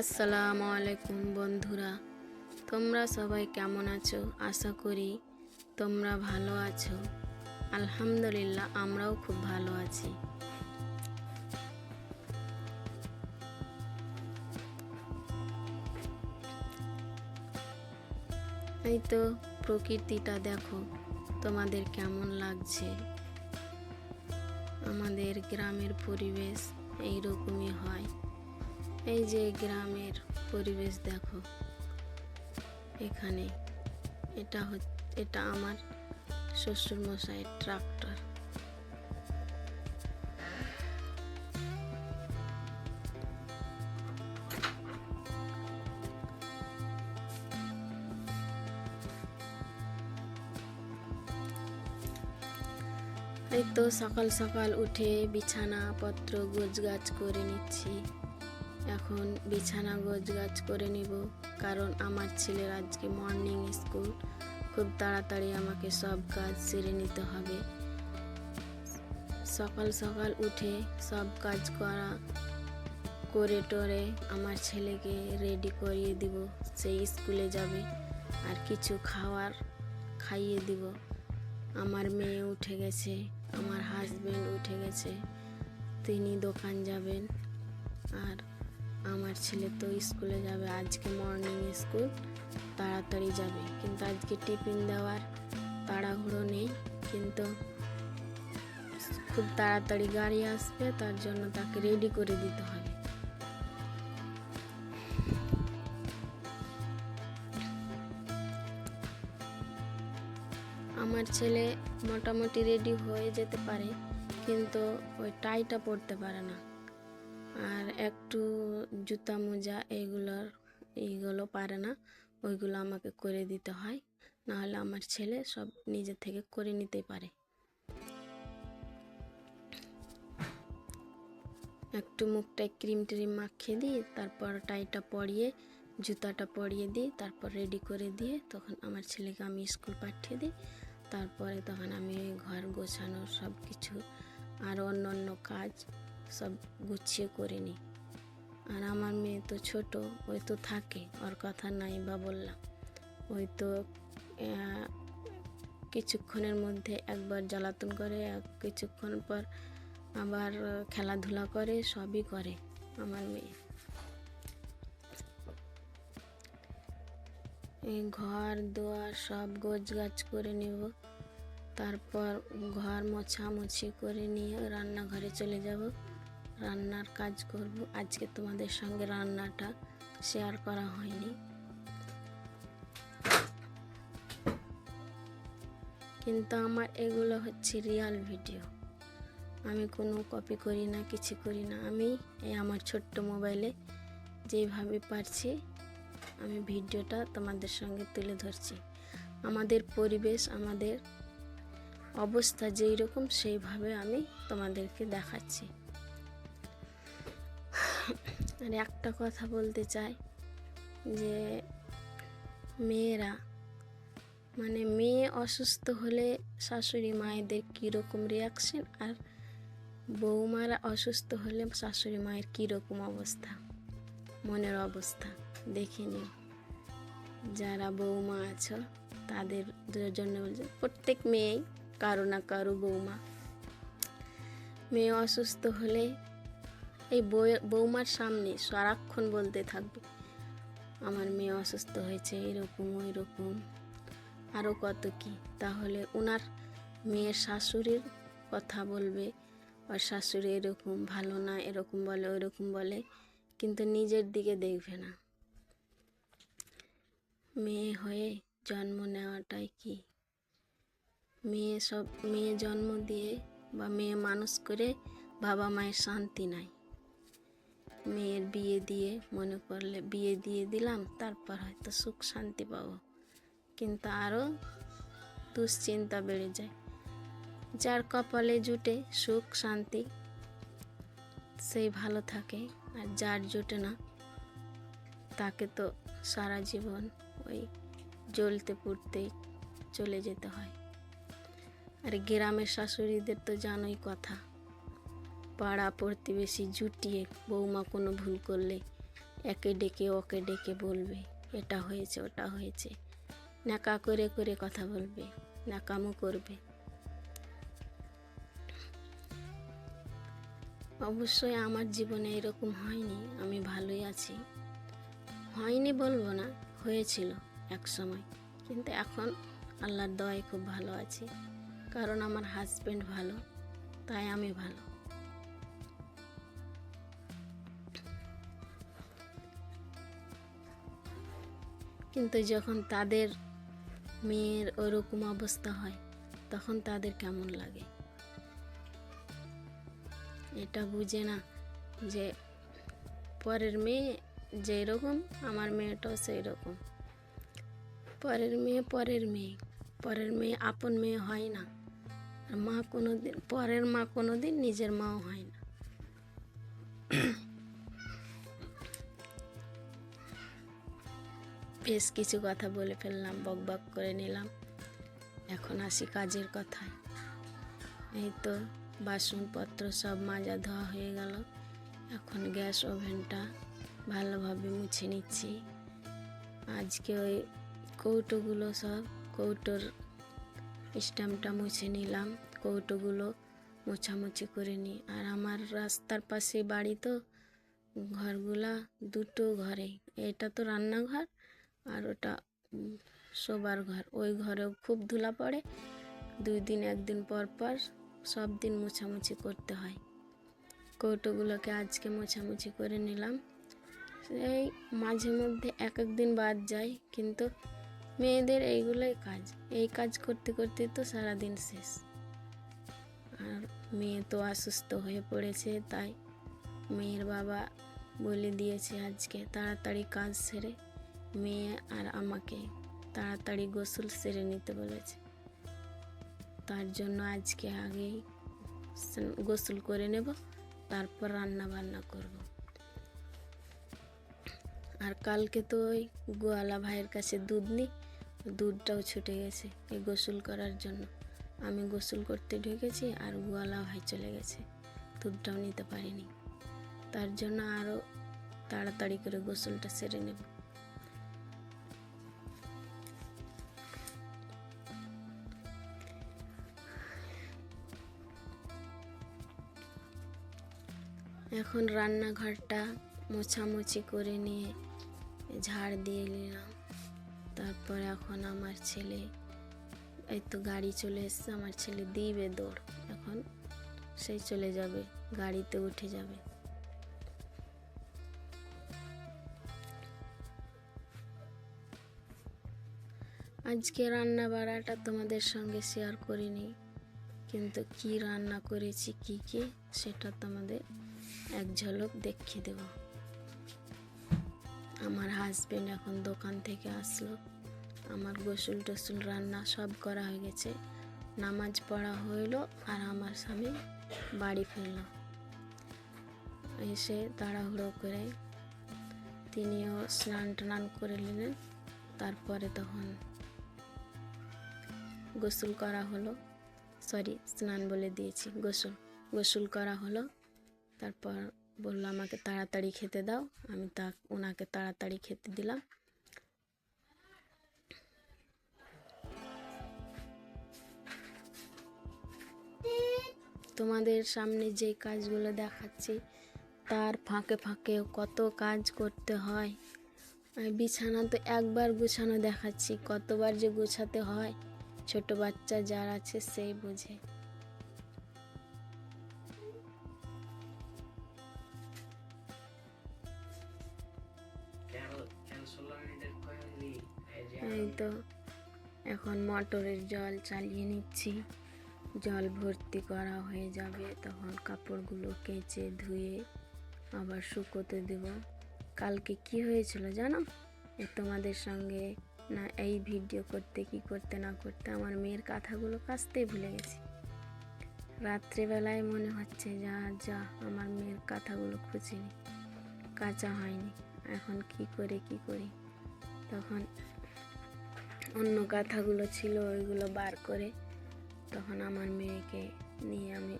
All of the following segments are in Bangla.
আসসালামু আলাইকুম বন্ধুরা। তোমরা সবাই কেমন আছো? আশা করি তোমরা ভালো আছো। আলহামদুলিল্লাহ, আমরাও খুব ভালো আছি। এই তো প্রকৃতিটা দেখো, তোমাদের কেমন লাগছে? আমাদের গ্রামের পরিবেশ এইরকমই হয়। এই যে গ্রামের পরিবেশ দেখো। এখানে এটা এটা আমার শ্বশুর মশাইয়ের ট্রাক্টর। এই তো সকাল সকাল উঠে বিছানা পত্র গোছগাছ করে নিচ্ছি। এখন বিছানা গোছগাছ করে নিব, কারণ আমার ছেলের আজকে মর্নিং স্কুল খুব তাড়াতাড়ি আমাকে সব কাজ সেরে নিতে হবে। সকাল সকাল উঠে সব কাজ করা, করে টোরে আমার ছেলেকে রেডি করিয়ে দিব সেই স্কুলে যাবে আর কিছু খাওয়ার খাইয়ে দিব। আমার মেয়ে উঠে গেছে, আমার হাজবেন্ড উঠে গেছে, তিনি দোকান যাবেন। আর আমার ছেলে তো স্কুলে যাবে, আজকে মর্নিং স্কুল তাড়াতাড়ি যাবে। কিন্তু আজকে টিফিন দেওয়ার তাড়াহুড়ো নেই, কিন্তু খুব তাড়াতাড়ি গাড়ি আসবে, তার জন্য তাকে রেডি করে দিতে হবে। আমার ছেলে মোটামুটি রেডি হয়ে যেতে পারে, কিন্তু ওই টাইটা পড়তে পারে না। আর একটু জুতা মোজা এইগুলোর এইগুলো পারে না, ওইগুলো আমাকে করে দিতে হয়। নাহলে আমার ছেলে সব নিজে থেকে করে নিতে পারে। একটু মুখটায় ক্রিম ট্রিম মাখিয়ে দিই তারপর টাইটা পরিয়ে, জুতাটা পরিয়ে দিই তারপর রেডি করে দিয়ে, তখন আমার ছেলেকে আমি স্কুল পাঠিয়ে দিই। তারপরে তখন আমি ঘর গোছানো সব কিছু আর অন্য অন্য কাজ সব গুছিয়ে করে নিই আর আমার মেয়ে তো ছোট, ওই তো থাকে, ওর কথা নাই বা বললাম। ওই তো কিছুক্ষণের মধ্যে একবার জ্বালাতন করে কিছুক্ষণ পর আবার খেলাধুলা করে, সবই করে আমার মেয়ে। এই ঘর, দুয়ার সব গোছ গাছ করে নেব। তারপর ঘর মোছামুছি করে নিয়ে রান্নাঘরে চলে যাব। রান্নার কাজ করব। আজকে তোমাদের সঙ্গে রান্নাটা শেয়ার করা হয়নি। কিন্তু আমার এগুলো হচ্ছে রিয়াল ভিডিও আমি কোনো কপি করি না, কিছু করি না। আমি এই আমার ছোট্ট মোবাইলে যেভাবে পারছি, আমি ভিডিওটা তোমাদের সঙ্গে তুলে ধরছি। আমাদের পরিবেশ, আমাদের অবস্থা যেই রকম সেইভাবে আমি তোমাদেরকে দেখাচ্ছি। আর একটা কথা বলতে চাই, যে মেয়েরা মানে মেয়ে অসুস্থ হলে শাশুড়ি মায়েদের কীরকম রিয়াকশন আর বৌমারা অসুস্থ হলে শাশুড়ি মায়ের কীরকম অবস্থা, মনের অবস্থা, দেখে নিও। যারা বৌমা আছো, তাদের জন্য বলছে, প্রত্যেক মেয়েই কারও না কারও বৌমা। মেয়ে অসুস্থ হলে এই বৌমার সামনে সারাক্ষণ বলতে থাকবে। আমার মেয়ে অসুস্থ হয়েছে, এরকম ওই রকম আরও কত কি? তাহলে ওনার মেয়ের শাশুড়ির কথা বলবে, ওর শাশুড়ি এরকম ভালো না, এরকম বলে, ওইরকম বলে, কিন্তু নিজের দিকে দেখবে না। মেয়ে হয়ে জন্ম নেওয়াটাই কি? মেয়ে সব, মেয়ে জন্ম দিয়ে বা মেয়ে মানুষ করে বাবা মায়ের শান্তি নাই। মেয়ের বিয়ে দিয়ে মনে করলে বিয়ে দিয়ে দিলাম, তারপর হয়তো সুখ শান্তি পাবো। কিন্তু আরও দুশ্চিন্তা বেড়ে যায়। যার কপালে জুটে সুখ শান্তি, সেই ভালো থাকে, আর যার জুটে না, তাকে তো সারা জীবন ওই জ্বলতে পুড়তেই চলে যেতে হয়। আর গ্রামের শাশুড়িদের তো জানোই কথা। পাড়া প্রতিবেশী জুটিয়ে বৌমা কোনো ভুল করলে একে ডেকে ওকে ডেকে বলবে, এটা হয়েছে, ওটা হয়েছে। নাকা করে করে কথা বলবে নাকামো করবে। অবশ্যই আমার জীবনে এরকম হয়নি, আমি ভালোই আছি। হয়নি বলব না, হয়েছিল এক সময়, কিন্তু এখন আল্লাহর দয়ায় খুব ভালো আছি। কারণ আমার হাজব্যান্ড ভালো, তাই আমি ভালো। কিন্তু যখন তাদের মেয়ের ওরকম অবস্থা হয়, তখন তাদের কেমন লাগে? এটা বুঝে না যে পরের মেয়ে যেই রকম আমার মেয়েটাও সেই রকম পরের মেয়ে পরের মেয়ে পরের মেয়ে আপন মেয়ে হয় না। মা কোনো দিন পরের মা কোনো দিন নিজের মাও হয় না। বেশ কিছু কথা বলে ফেললাম, বক বক করে নিলাম। এখন আসি কাজের কথায়। এই তো বাসনপত্র সব মাজা ধোয়া হয়ে গেল। এখন গ্যাস ওভেনটা ভালোভাবে মুছে নিচ্ছি। আজকে ওই কৌটোগুলো সব, কৌটোর স্ট্যাম্পটা মুছে নিলাম। কৌটোগুলো মোছামুছি করে নিই। আর আমার রাস্তার পাশে বাড়ি তো, ঘরগুলা দুটো ঘরে এটা তো রান্নাঘর? আর ওটা শোবার ঘর। ওই ঘরেও খুব ধুলা পড়ে। দুই দিন একদিন পর পর সব দিন মোছামুছি করতে হয়। কৌটোগুলোকে আজকে মোছামুছি করে নিলাম। এই মাঝে মধ্যে এক এক দিন বাদ যায়, কিন্তু মেয়েদের এইগুলোই কাজ। এই কাজ করতে করতে তো সারাদিন শেষ। আর মেয়ে তো অসুস্থ হয়ে পড়েছে, তাই মেয়ের বাবা বলে দিয়েছে আজকে তাড়াতাড়ি কাজ সেরে মেয়ে আর আমাকে তাড়াতাড়ি গোসল সেরে নিতে বলেছে। তার জন্য আজকে আগেই গোসল করে নেব, তারপর রান্না বান্না করব। আর কালকে তো ওই গোয়ালা ভাইয়ের কাছে দুধ নিই, দুধটাও ছুটে গেছে এই গোসল করার জন্য। আমি গোসল করতে ঢুকেছি আর গোয়ালা ভাই চলে গেছে, দুধটাও নিতে পারিনি। তার জন্য আরও তাড়াতাড়ি করে গোসলটা সেরে নেব। এখন রান্নাঘরটা মোছামুছি করে নিয়ে ঝাড় দিয়ে নিলাম। তারপর এখন আমার ছেলে, এই তো গাড়ি চলে এসছে, আমার ছেলে দিবে দৌড়। এখন সেই চলে যাবে, গাড়িতে উঠে যাবে। আজকে রান্না বাড়াটা তোমাদের সঙ্গে শেয়ার করিনি, কিন্তু কি রান্না করেছি, কি কি, সেটা তোমাদের এক ঝলক দেখিয়ে দেব। আমার হাজবেন্ড এখন দোকান থেকে আসলো। আমার গোসল টসুল, রান্না সব করা হয়ে গেছে। নামাজ পড়া হইল আর আমার স্বামী বাড়ি ফিরলো। এসে তাড়াহুড়ো করে তিনিও স্নান টান করে নিলেন। তারপরে তখন গোসল করা হলো। সরি স্নান বলে দিয়েছি। গোসল গোসল করা হলো। তারপর বলল, আমাকে তাড়াতাড়ি খেতে দাও। আমি তা, ওনাকে তাড়াতাড়ি খেতে দিলাম। তোমাদের সামনে যে কাজগুলো দেখাচ্ছি, তার ফাঁকে ফাঁকে কত কাজ করতে হয়। বিছানা তো একবার গুছানো দেখাচ্ছি, কতবার যে গুছাতে হয়। ছোট বাচ্চা যার আছে সেই বোঝে। এই তো, এখন মোটরের জল চালিয়ে নিচ্ছি। জল ভর্তি করা হয়ে যাবে, তখন কাপড়গুলো কেচে ধুয়ে আবার শুকোতে দেব। কালকে কি হয়েছিল জানো? তোমাদের সঙ্গে না এই ভিডিও করতে, কি করতে, না করতে আমার মেয়ের কথাগুলো কাচতেই ভুলে গেছি। রাত্রেবেলায় মনে হচ্ছে যা যা, আমার মেয়ের কথাগুলো খুঁজিনি। কাঁচা হয়নি। এখন কি করে, কি করি? তখন অন্য কাঁথাগুলো ছিল, ওইগুলো বার করে তখন আমার মেয়েকে নিয়ে আমি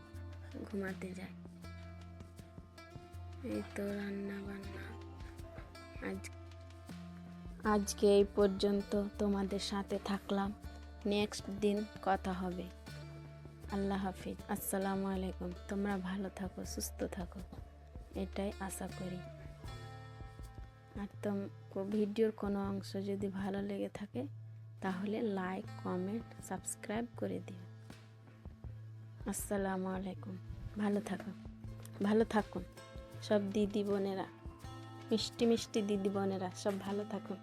ঘুমাতে যাই। এই তো রান্না বান্না আজ আজকে এই পর্যন্ত তোমাদের সাথে থাকলাম। নেক্সট দিন কথা হবে। আল্লাহ হাফিজ। আসসালামু আলাইকুম। তোমরা ভালো থাকো, সুস্থ থাকো। এটাই আশা করি। আর তোম ভিডিওর কোনো অংশ যদি ভালো লেগে থাকে তাহলে লাইক কমেন্ট সাবস্ক্রাইব করে দিন আসসালামু আলাইকুম। ভালো থাকো। ভালো থাকুন। সব দিদি বোনেরা, মিষ্টি মিষ্টি দিদি বোনেরা, সব ভালো থাকুন।